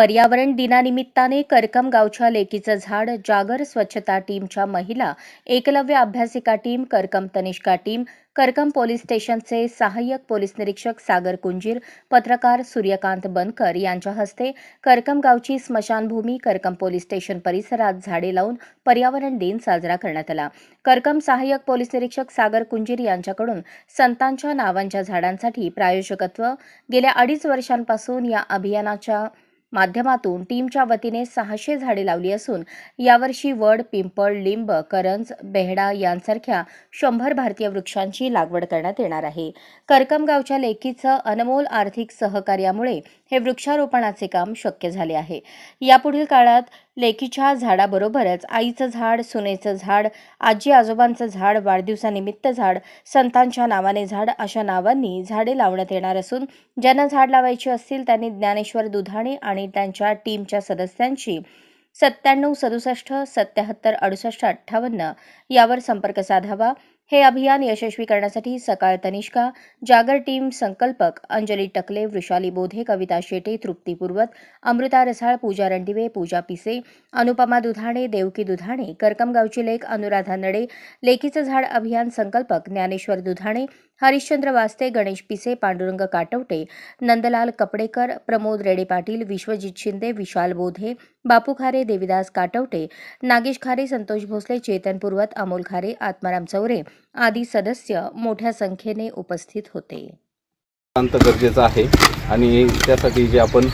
पर्यावरण दिनानिमित्ताने करकम गावच्या लेकीचं झाड जागर स्वच्छता टीमच्या महिला Eklavya अभ्यासिका team Karkam Tanishka team Karkam police स्टेशनचे सहाय्यक पोलीस निरीक्षक सागर कुंजीर पत्रकार सूर्यकांत बनकर यांच्या हस्ते करकम गावची स्मशानभूमी करकम पोलीस स्टेशन परिसरात झाडे लावून पर्यावरण दिन साजरा करण्यात आला. करकम सहाय्यक पोलीस निरीक्षक सागर कुंजीर यांच्याकडून संतांच्या नावांच्या झाडांसाठी प्रायोजकत्व गेल्या अडीच वर्षांपासून या अभियानाच्या माध्यमातून टीमच्या वतीने सहाशे झाडे लावली असून यावर्षी वड पिंपळ लिंब करंज बेहडा यांसारख्या शंभर भारतीय वृक्षांची लागवड करण्यात येणार आहे. करकमगावच्या लेखीचं लेकीचं अनमोल आर्थिक सहकार्यामुळे हे वृक्षारोपणाचे काम शक्य झाले आहे. यापुढील काळात लेकीच्या झाडाबरोबरच आईचं झाड सुनेचं झाड आजी आजोबांचं झाड वाढदिवसानिमित्त झाड संतांच्या नावाने झाड अशा नावांनी झाडे लावण्यात येणार असून ज्यांना झाड लावायची असतील त्यांनी ज्ञानेश्वर दुधाणे आणि त्यांच्या टीमच्या सदस्यांशी सत्त्याण्णव सदुसष्ट सत्याहत्तर अडुसष्ट अठ्ठावन्न यावर संपर्क साधावा. हे अभियान यशस्वी करण्यासाठी सकाळ तनिष्का जागर टीम संकल्पक अंजली टकले वृषाली बोधे कविता शेटे तृप्ती पूर्वत अमृता रसाळ पूजा रणदिवे पूजा पिसे अनुपमा दुधाणे देवकी दुधाणे करकमगावची लेख अनुराधा नडे लेखीचं झाड अभियान संकल्पक ज्ञानेश्वर दुधाणे हरिश्चंद्र वास्ते गणेश पिसे पांडुरंग काटवटे नंदलाल कपडेकर प्रमोद रेडे पाटील विश्वजित शिंदे विशाल बोधे बापू खारे देविदास काटवटे नागेश खारे संतोष भोसले चेतन पूर्वत अमोल खारे आत्माराम चौरे आदी सदस्य मोठ्या संख्येने उपस्थित होते. शांत गरजेचं आहे आणि त्यासाठी जे आपण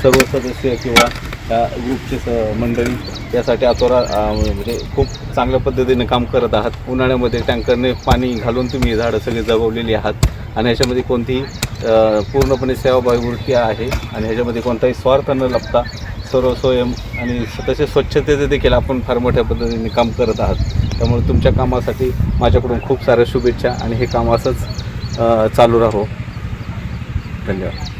सर्व सदस्य किंवा त्या ग्रुपचे मंडळी यासाठी आतोरा म्हणजे खूप चांगल्या पद्धतीने काम करत आहात. उन्हाळ्यामध्ये टँकरने पाणी घालून तुम्ही झाडं सगळी जगवलेली आहात आणि ह्याच्यामध्ये कोणतीही पूर्णपणे सेवाभावी वृत्ती आहे आणि ह्याच्यामध्ये कोणताही स्वार्थ न लपता सर्व स्वयं आणि तसे स्वच्छतेचे देखील आपण फार मोठ्या पद्धतीने काम करत आहात. त्यामुळे तुमच्या कामासाठी माझ्याकडून खूप साऱ्या शुभेच्छा आणि हे काम असंच चालू राहो. धन्यवाद.